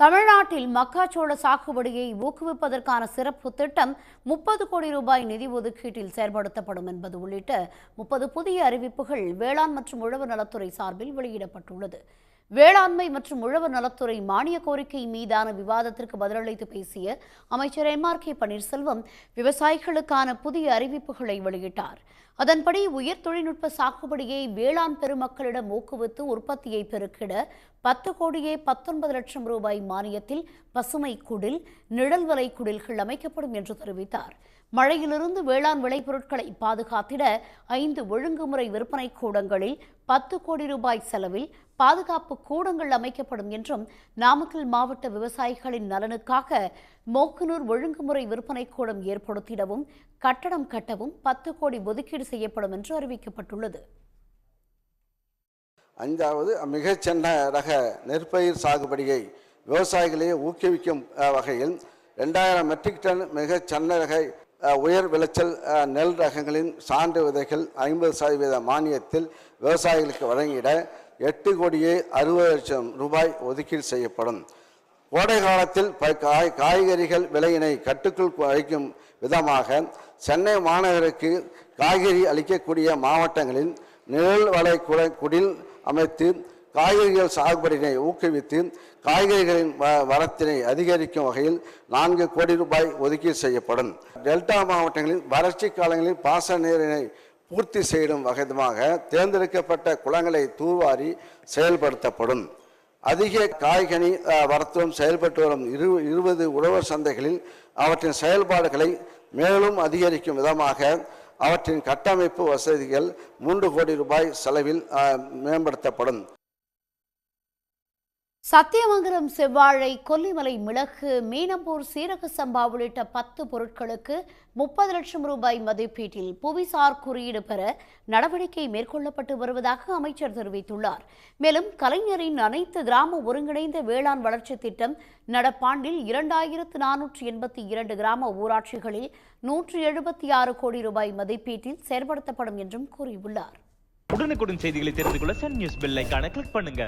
தமிழ்நாட்டில் மக்காச்சோள சாகுபடியை ஊக்குவிப்பதற்கான சிறப்பு திட்டம் முப்பது கோடி ரூபாய் நிதி ஒதுக்கீட்டில் செயல்படுத்தப்படும் என்பது உள்ளிட்ட முப்பது புதிய அறிவிப்புகள் வேளாண் மற்றும் உழவு நலத்துறை சார்பில் வெளியிடப்பட்டுள்ளது. வேளாண்மை மற்றும் உழவு நலத்துறை மானிய கோரிக்கை மீதான விவாதத்திற்கு பதிலளித்து பேசிய அமைச்சர் எம் ஆர் கே பன்னீர்செல்வம் விவசாயிகளுக்கான புதிய அறிவிப்புகளை வெளியிட்டார். அதன்படி உயர் தொழில்நுட்ப சாகுபடியை வேளாண் பெருமக்களிடம் ஊக்குவித்து உற்பத்தியை பெருக்கிட பத்து கோடியே பத்தொன்பது லட்சம் ரூபாய் மானியத்தில் பசுமை குடில் நிழல் வலை குடில்கள் அமைக்கப்படும் என்று தெரிவித்தார். மழையிலிருந்து வேளாண் விளைபொருட்களை பாதுகாத்திட ஐந்து ஒழுங்குமுறை விற்பனை கூடங்களில் பத்து கோடி ரூபாய் செலவில் பாதுகாப்பு கூடங்கள் அமைக்கப்படும் என்றும் நாமக்கல் மாவட்ட விவசாயிகளின் நலனுக்காக மோக்கனூர் ஒழுங்குமுறை விற்பனை கூடம் ஏற்படுத்திடவும் கட்டடம் கட்டவும் பத்து கோடி ஒதுக்கீடு செய்யப்படும் என்று அறிவிக்கப்பட்டுள்ளது. அஞ்சாவது மிகச்சின்ன ரக நெற்பயிர் சாகுபடியை விவசாயிகளை ஊக்குவிக்கும் வகையில் ரெண்டாயிரம் மெட்ரிக் டன் மிகச்சின்ன ரக உயர் விளைச்சல் நெல் ரகங்களின் சான்று விதைகள் ஐம்பது சதவீத மானியத்தில் விவசாயிகளுக்கு வழங்கிட எட்டு கோடியே அறுபது லட்சம் ரூபாய் ஒதுக்கீடு செய்யப்படும். கோடை காலத்தில் காய் காய்கறிகள் விலையினை கட்டுக்குள் வைக்கும் விதமாக சென்னை மாநகருக்கு காய்கறி அளிக்கக்கூடிய மாவட்டங்களில் நிழல் வலை குட- குடில் அமைத்து காய்கறிகள் சாகுபடியினை ஊக்குவித்து காய்கறிகளின் வ- வரத்தினை அதிகரிக்கும் வகையில் நான்கு கோடி ரூபாய் ஒதுக்கீடு செய்யப்படும். டெல்டா மாவட்டங்களில் வறட்சி காலங்களில் பாச நீரினை பூர்த்தி செய்யும் வகைதமாக தேர்ந்தெடுக்கப்பட்ட குளங்களை தூர்வாரி செயல்படுத்தப்படும். அதிக காய்கனி வரத்துவம் செயல்பட்டு வரும் இரு இருபது உழவர் சந்தைகளில் அவற்றின் செயல்பாடுகளை மேலும் அதிகரிக்கும் விதமாக அவற்றின் கட்டமைப்பு வசதிகள் மூன்று கோடி ரூபாய் செலவில் மேம்படுத்தப்படும். சத்தியமங்கலம் செவ்வாழை கொல்லிமலை மிளகு மீனம்பூர் சீரக சம்பா உள்ளிட்ட பத்து பொருட்களுக்கு முப்பது லட்சம் ரூபாய் மதிப்பீட்டில் புவிசார் குறியீடு பெற நடவடிக்கை மேற்கொள்ளப்பட்டு வருவதாக அமைச்சர் தெரிவித்துள்ளார். மேலும் கலைஞரின் அனைத்து கிராம ஒருங்கிணைந்த வேளாண் வளர்ச்சி திட்டம் நடப்பாண்டில் இரண்டாயிரத்து நானூற்று எண்பத்தி இரண்டு கிராம ஊராட்சிகளில் நூற்று எழுபத்தி ஆறு கோடி ரூபாய் மதிப்பீட்டில் செயல்படுத்தப்படும் என்றும் கூறியுள்ளார். உடனுக்குடன் செய்திகளை தெரிந்து கொள்ள சன் நியூஸ் பெல் கிளிக் பண்ணுங்க.